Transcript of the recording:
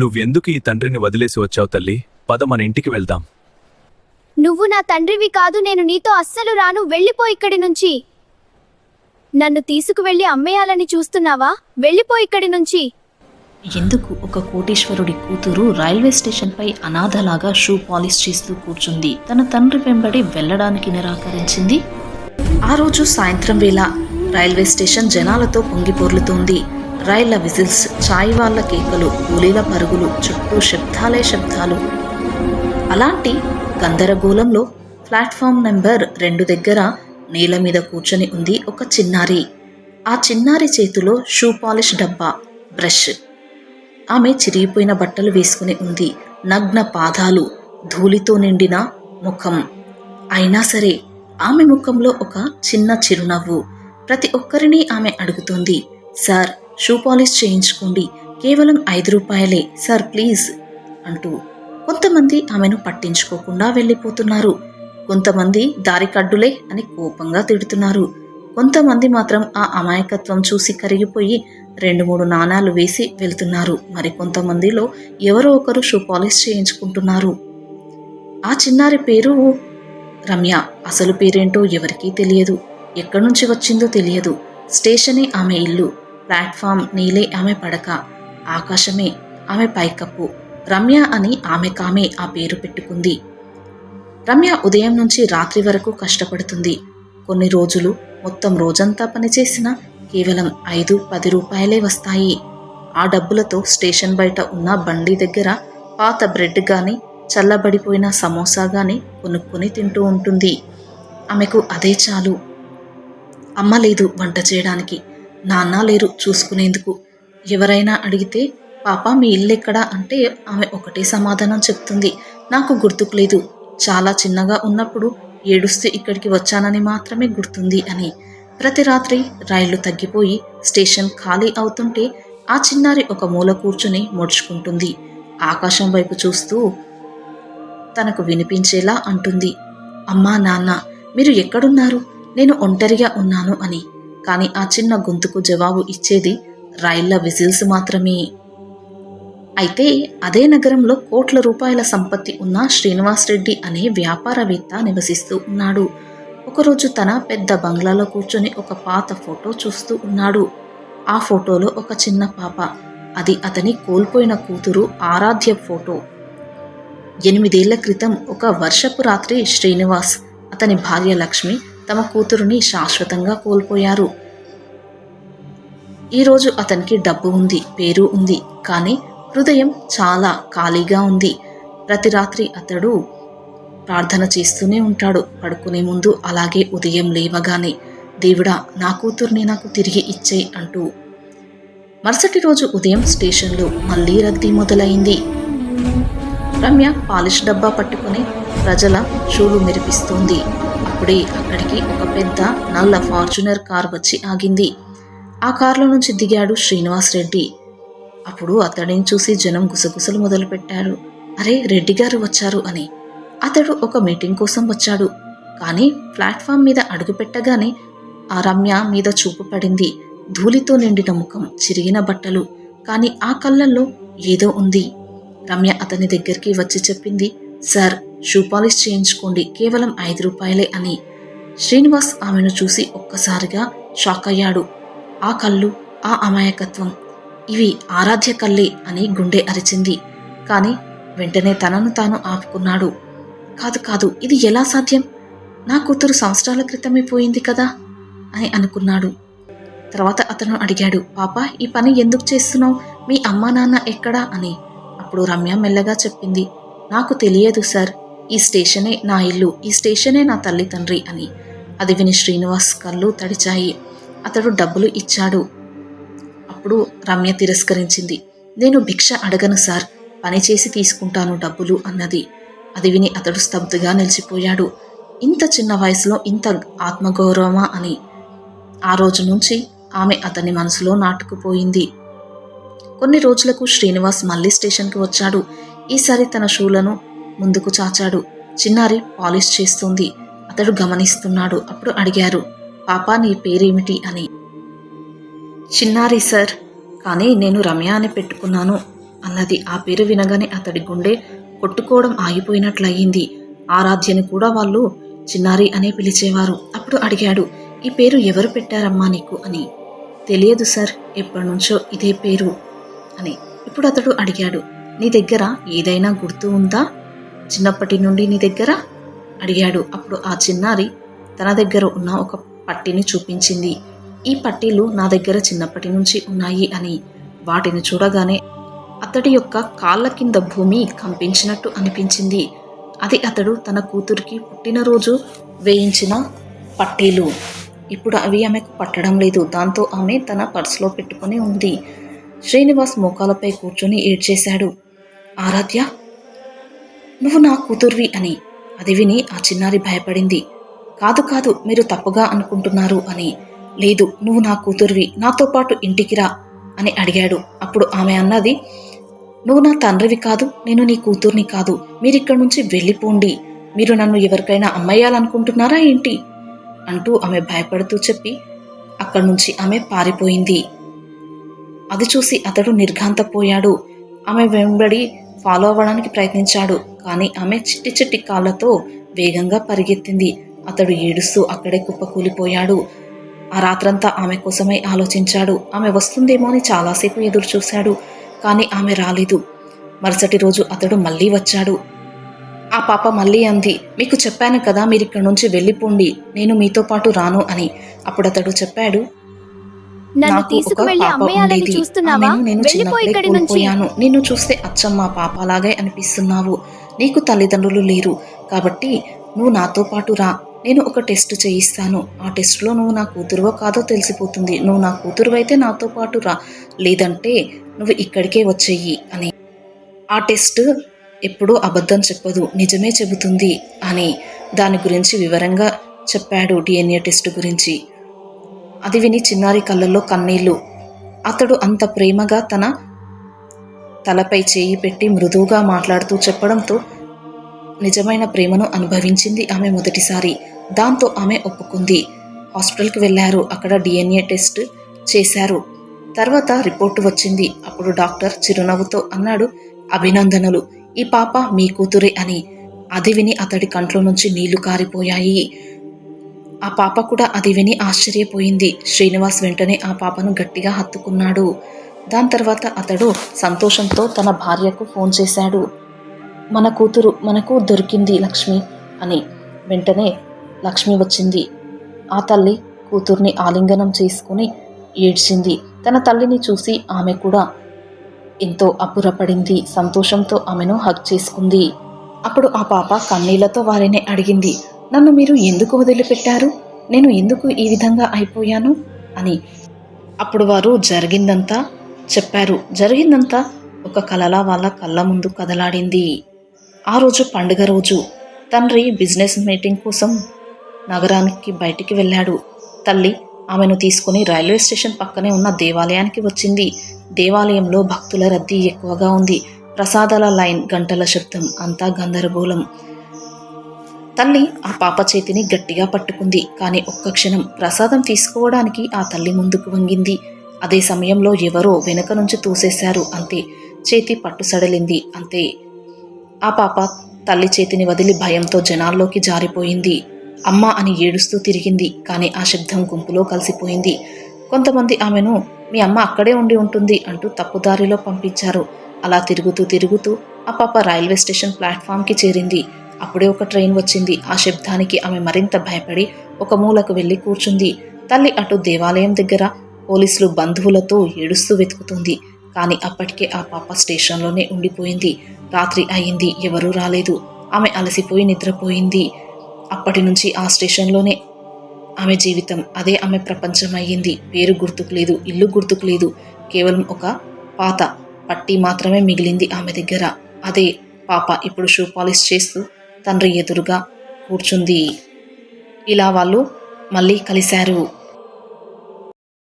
నువ్వెందుకు ఈ తండ్రిని వదిలేసి వచ్చావు తల్లి? పద మన ఇంటికి వెళ్దాం. నువ్వు నా తండ్రివి కాదు నేను నీతో అస్సలు రాను. వెళ్ళిపో ఇక్కడి నుంచి. నన్ను తీసుకువెళ్ళి అమ్మేయాలని చూస్తున్నావా? వెళ్ళిపో ఇక్కడి నుంచి. ఎందుకు ఒక కోటీశ్వరుడి కూతురు రైల్వే స్టేషన్పై అనాథలాగా షూ పాలిష్ చేస్తూ కూర్చుంది? తన తండ్రి వెంబడి వెళ్ళడానికి నిరాకరించింది. ఆ రోజు సాయంత్రం వేళ రైల్వే స్టేషన్ జనాలతో పొంగిపొర్లుతోంది. రైళ్ళ విజిల్స్ చాయ్ వాళ్ళ కేకలు కూలీల పరుగులు చుట్టూ శబ్దాలే శబ్దాలు. అలాంటి గందరగోళంలో ప్లాట్ఫామ్ నెంబర్ రెండు దగ్గర నేల మీద కూర్చొని ఉంది ఒక చిన్నారి. ఆ చిన్నారి చేతిలో షూ పాలిష్ డబ్బా బ్రష్. ఆమె చిరిగిపోయిన బట్టలు వేసుకుని ఉంది. నగ్న పాదాలు ధూళితో నిండిన ముఖం. అయినా సరే ఆమె ముఖంలో ఒక చిన్న చిరునవ్వు. ప్రతి ఒక్కరిని ఆమె అడుగుతుంది సార్ షూ పాలిష్ చేయించుకోండి. కేవలం ఐదు రూపాయలే. సార్ ప్లీజ్ అంటూ కొంతమంది ఆమెను పట్టించుకోకుండా వెళ్ళిపోతున్నారు. కొంతమంది దారికడ్డులే అని కోపంగా తిడుతున్నారు. కొంతమంది మాత్రం ఆ అమాయకత్వం చూసి కరిగిపోయి రెండు మూడు నాణాలు వేసి వెళ్తున్నారు. మరి కొంతమందిలో ఎవరో ఒకరు షూ పాలిష్ చేయించుకుంటున్నారు. ఆ చిన్నారి పేరు రమ్య. అసలు పేరేంటో ఎవరికీ తెలియదు. ఎక్కడి నుంచి వచ్చిందో తెలియదు. స్టేషనే ఆమె ఇల్లు. ప్లాట్ఫామ్ నీలే ఆమె పడక. ఆకాశమే ఆమె పైకప్పు. రమ్య అని ఆమె కామే ఆ పేరు పెట్టుకుంది. రమ్య ఉదయం నుంచి రాత్రి వరకు కష్టపడుతుంది. కొన్ని రోజులు మొత్తం రోజంతా పనిచేసినా కేవలం ఐదు పది రూపాయలే వస్తాయి. ఆ డబ్బులతో స్టేషన్ బయట ఉన్న బండి దగ్గర పాత బ్రెడ్ గాని చల్లబడిపోయిన సమోసా గాని కొనుక్కొని తింటూ ఉంటుంది. ఆమెకు అదే చాలు. అమ్మ లేదు వంట చేయడానికి. నాన్న లేరు చూసుకునేందుకు. ఎవరైనా అడిగితే పాప మీ ఇల్లు ఎక్కడా? అంటే ఆమె ఒకటే సమాధానం చెప్తుంది. నాకు గుర్తుకు లేదు. చాలా చిన్నగా ఉన్నప్పుడు ఏడుస్తే ఇక్కడికి వచ్చానని మాత్రమే గుర్తుంది అని. ప్రతి రాత్రి రైళ్ళు తగ్గిపోయి స్టేషన్ ఖాళీ అవుతుంటే ఆ చిన్నారి ఒక మూల కూర్చుని ముడుచుకుంటుంది. ఆకాశం వైపు చూస్తూ తనకు వినిపించేలా అంటుంది. అమ్మా నాన్న మీరు ఎక్కడున్నారు? నేను ఒంటరిగా ఉన్నాను అని. కానీ ఆ చిన్న గొంతుకు జవాబు ఇచ్చేది రైళ్ళ విజిల్స్ మాత్రమే. అయితే అదే నగరంలో కోట్ల రూపాయల సంపత్తి ఉన్న శ్రీనివాస్ రెడ్డి అనే వ్యాపారవేత్త నివసిస్తూ ఉన్నాడు. ఒకరోజు తన పెద్ద బంగ్లాలో కూర్చొని ఒక పాత ఫోటో చూస్తూ ఉన్నాడు. ఆ ఫోటోలో ఒక చిన్న పాప. అది అతని కోల్పోయిన కూతురు ఆరాధ్య ఫోటో. ఎనిమిదేళ్ళ క్రితం ఒక వర్షపు రాత్రి శ్రీనివాస్ అతని భార్య లక్ష్మి తమ కూతురుని శాశ్వతంగా కోల్పోయారు. ఈరోజు అతనికి డబ్బు ఉంది పేరు ఉంది కానీ హృదయం చాలా ఖాళీగా ఉంది. ప్రతి రాత్రి అతడు ప్రార్థన చేస్తూనే ఉంటాడు. పడుకునే ముందు అలాగే ఉదయం లేవగానే దేవుడా నా కూతుర్ని నాకు తిరిగి ఇచ్చే అంటూ. మరుసటి రోజు ఉదయం స్టేషన్లో మళ్ళీ రద్దీ మొదలైంది. రమ్య పాలిష్ డబ్బా పట్టుకుని ప్రజల షూలు మెరిపిస్తోంది. అప్పుడే అక్కడికి ఒక పెద్ద నల్ల ఫార్చునర్ కార్ వచ్చి ఆగింది. ఆ కార్లో నుంచి దిగాడు శ్రీనివాస్ రెడ్డి. అప్పుడు అతడిని చూసి జనం గుసగుసలు మొదలుపెట్టారు. అరే రెడ్డి గారు వచ్చారు అని. అతడు ఒక మీటింగ్ కోసం వచ్చాడు. కానీ ప్లాట్ఫామ్ మీద అడుగుపెట్టగానే ఆ రమ్య మీద చూపు పడింది. ధూళితో నిండిన ముఖం చిరిగిన బట్టలు. కానీ ఆ కళ్ళల్లో ఏదో ఉంది. రమ్య అతని దగ్గరికి వచ్చి చెప్పింది సార్ షూ పాలిష్ చేయించుకోండి కేవలం ఐదు రూపాయలే అని. శ్రీనివాస్ ఆమెను చూసి ఒక్కసారిగా షాక్ అయ్యాడు. ఆ కళ్ళు ఆ అమాయకత్వం ఇవి ఆరాధ్య కళ్ళే అని గుండె అరిచింది. కాని వెంటనే తనను తాను ఆపుకున్నాడు. కాదు కాదు ఇది ఎలా సాధ్యం? నా కూతురు సంవత్సరాల క్రితమే పోయింది కదా అని అనుకున్నాడు. తర్వాత అతను అడిగాడు పాప ఈ పని ఎందుకు చేస్తున్నావు? మీ అమ్మా నాన్న ఎక్కడా? అని. అప్పుడు రమ్య మెల్లగా చెప్పింది నాకు తెలియదు సార్. ఈ స్టేషనే నా ఇల్లు. ఈ స్టేషనే నా తల్లి తండ్రి అని. అది విని శ్రీనివాస్ కళ్ళు తడిచాయి. అతడు డబ్బులు ఇచ్చాడు. అప్పుడు రమ్య తిరస్కరించింది నేను భిక్ష అడగను సార్. పని చేసి తీసుకుంటాను డబ్బులు అన్నది. అది విని అతడు స్తబ్దుగా నిలిచిపోయాడు. ఇంత చిన్న వయసులో ఇంత ఆత్మగౌరవమా అని. ఆ రోజు నుంచి ఆమె అతని మనసులో నాటుకుపోయింది. కొన్ని రోజులకు శ్రీనివాస్ మళ్ళీ స్టేషన్కి వచ్చాడు. ఈసారి తన షూలను ముందుకు చాచాడు. చిన్నారి పాలిష్ చేస్తుంది. అతడు గమనిస్తున్నాడు. అప్పుడు అడిగారు పాపా నీ పేరేమిటి? అని. చిన్నారి సార్ కానీ నేను రమ్య అని పెట్టుకున్నాను అన్నది. ఆ పేరు వినగానే అతడి గుండె కొట్టుకోవడం ఆగిపోయినట్లయింది. ఆరాధ్యని కూడా వాళ్ళు చిన్నారి అనే పిలిచేవారు. అప్పుడు అడిగాడు ఈ పేరు ఎవరు పెట్టారమ్మా నీకు? అని. తెలియదు సార్ ఎప్పటి నుంచో ఇదే పేరు. అని ఇప్పుడు అతడు అడిగాడు. నీ దగ్గర ఏదైనా గుర్తు ఉందా? చిన్నప్పటి నుండి నీ దగ్గర? అడిగాడు. అప్పుడు ఆ చిన్నారి తన దగ్గర ఉన్న ఒక పట్టీని చూపించింది. ఈ పట్టీలు నా దగ్గర చిన్నప్పటి నుంచి ఉన్నాయి అని వాటిని చూడగానే అతడి యొక్క కాళ్ళ కింద భూమి కంపించినట్టు అనిపించింది. అది అతడు తన కూతురికి పుట్టినరోజు వేయించిన పట్టీలు. ఇప్పుడు అవి ఆమెకు పట్టడం లేదు. దాంతో ఆమె తన పర్సులో పెట్టుకొని ఉంది. శ్రీనివాస్ మోకాలపై కూర్చొని ఏడ్చేశాడు. ఆరాధ్య నువ్వు నా కూతుర్వి అని. అది విని ఆ చిన్నారి భయపడింది. కాదు కాదు మీరు తప్పుగా అనుకుంటున్నారు అని. లేదు నువ్వు నా కూతుర్వి నాతో పాటు ఇంటికి రా అని అడిగాడు. అప్పుడు ఆమె అన్నది నువ్వు నా తండ్రివి కాదు నేను నీ కూతుర్ని కాదు మీరిక్కడి నుంచి వెళ్ళిపోండి. మీరు నన్ను ఎవరికైనా అమ్మయ్యాలనుకుంటున్నారా ఏంటి? అంటూ ఆమె భయపడుతూ చెప్పి అక్కడి నుంచి ఆమె పారిపోయింది. అది చూసి అతడు నిర్ఘాంతపోయాడు. ఆమె వెంబడి ఫాలో అవ్వడానికి ప్రయత్నించాడు కానీ ఆమె చిట్టి చిట్టి కాళ్ళతో వేగంగా పరిగెత్తింది. అతడు ఏడుస్తూ అక్కడే కుప్పకూలిపోయాడు. ఆ రాత్రంతా ఆమె కోసమై ఆలోచించాడు. ఆమె వస్తుందేమో అని చాలాసేపు ఎదురు చూశాడు కానీ ఆమె రాలేదు. మరుసటి రోజు అతడు మళ్ళీ వచ్చాడు. ఆ పాప మళ్ళీ అంది మీకు చెప్పాను కదా మీరు ఇక్కడి నుంచి వెళ్ళిపోండి. నేను మీతో పాటు రాను అని. అప్పుడు అతడు చెప్పాడు నన్ను తీసుకువెళ్ళి అమ్మేయాలని. చూస్తున్నావా? వెళ్ళిపో ఇక్కడి నుంచి. నిన్ను చూస్తే అచ్చం మా పాపలాగే అనిపిస్తున్నావు. నీకు తల్లిదండ్రులు లేరు. కాబట్టి నువ్వు నాతో పాటు రా. నేను ఒక టెస్ట్ చేయిస్తాను. ఆ టెస్ట్లో నువ్వు నా కూతురువో కాదో తెలిసిపోతుంది. నువ్వు నా కూతురు అయితే నాతో పాటు రా. లేదంటే నువ్వు ఇక్కడికే వచ్చేయి అని. ఆ టెస్ట్ ఎప్పుడూ అబద్ధం చెప్పదు. నిజమే చెబుతుంది అని దాని గురించి వివరంగా చెప్పాడు డిఎన్ఏ టెస్ట్ గురించి. అది విని చిన్నారి కళ్ళల్లో కన్నీళ్ళు. అతడు అంత ప్రేమగా తన తలపై చేయి పెట్టి మృదువుగా మాట్లాడుతూ చెప్పడంతో నిజమైన ప్రేమను అనుభవించింది ఆమె మొదటిసారి. దాంతో ఆమె ఒప్పుకుంది. హాస్పిటల్కి వెళ్ళారు. అక్కడ డిఎన్ఏ టెస్ట్ చేశారు. తర్వాత రిపోర్టు వచ్చింది. అప్పుడు డాక్టర్ చిరునవ్వుతో అన్నాడు అభినందనలు. ఈ పాప మీ కూతురే అని. అది విని అతడి కంట్లో నుంచి నీళ్ళు కారిపోయాయి. ఆ పాప కూడా అది విని ఆశ్చర్యపోయింది. శ్రీనివాస్ వెంటనే ఆ పాపను గట్టిగా హత్తుకున్నాడు. దాని తర్వాత అతడు సంతోషంతో తన భార్యకు ఫోన్ చేశాడు. మన కూతురు మనకు దొరికింది లక్ష్మి అని. వెంటనే లక్ష్మి వచ్చింది. ఆ తల్లి కూతుర్ని ఆలింగనం చేసుకుని ఏడ్చింది. తన తల్లిని చూసి ఆమె కూడా ఎంతో అబ్బురపడింది. సంతోషంతో ఆమెను హగ్ చేసుకుంది. అప్పుడు ఆ పాప కన్నీళ్ళతో వారిని అడిగింది. నన్ను మీరు ఎందుకు వదిలిపెట్టారు? నేను ఎందుకు ఈ విధంగా అయిపోయాను? అని. అప్పుడు వారు జరిగిందంతా చెప్పారు. జరిగిందంతా ఒక కలలా వాళ్ళ కళ్ళ ముందు కదలాడింది. ఆ రోజు పండుగ రోజు తండ్రి బిజినెస్ మీటింగ్ కోసం నగరానికి బయటికి వెళ్ళాడు. తల్లి ఆమెను తీసుకుని రైల్వే స్టేషన్ పక్కనే ఉన్న దేవాలయానికి వచ్చింది. దేవాలయంలో భక్తుల రద్దీ ఎక్కువగా ఉంది. ప్రసాదాల లైన్ గంటల శబ్దం అంతా గందరగోళం. తల్లి ఆ పాప చేతిని గట్టిగా పట్టుకుంది. కానీ ఒక్క క్షణం ప్రసాదం తీసుకోవడానికి ఆ తల్లి ముందుకు వంగింది. అదే సమయంలో ఎవరో వెనక నుంచి తూసేశారు అంతే. చేతి పట్టు సడలింది అంతే. ఆ పాప తల్లి చేతిని వదిలి భయంతో జనాల్లోకి జారిపోయింది. అమ్మ అని ఏడుస్తూ తిరిగింది. కానీ ఆ శబ్దం గుంపులో కలిసిపోయింది. కొంతమంది ఆమెను మీ అమ్మ అక్కడే ఉండి ఉంటుంది అంటూ తప్పుదారిలో పంపించారు. అలా తిరుగుతూ తిరుగుతూ ఆ పాప రైల్వే స్టేషన్ ప్లాట్ఫామ్కి చేరింది. అప్పుడే ఒక ట్రైన్ వచ్చింది. ఆ శబ్దానికి ఆమె మరింత భయపడి ఒక మూలకు వెళ్ళి కూర్చుంది. తల్లి అటు దేవాలయం దగ్గర పోలీసులు బంధువులతో ఏడుస్తూ వెతుకుతుంది. కానీ అప్పటికే ఆ పాప స్టేషన్లోనే ఉండిపోయింది. రాత్రి అయింది ఎవరూ రాలేదు. ఆమె అలసిపోయి నిద్రపోయింది. అప్పటి నుంచి ఆ స్టేషన్లోనే ఆమె జీవితం. అదే ఆమె ప్రపంచం అయ్యింది పేరు గుర్తుకు లేదు ఇల్లు గుర్తుకు లేదు. కేవలం ఒక పాత పట్టి మాత్రమే మిగిలింది ఆమె దగ్గర. అదే పాప ఇప్పుడు షూ పాలిష్ చేస్తూ తండ్రి ఎదురుగా కూర్చుంది. ఇలా వాళ్ళు మళ్ళీ కలిశారు.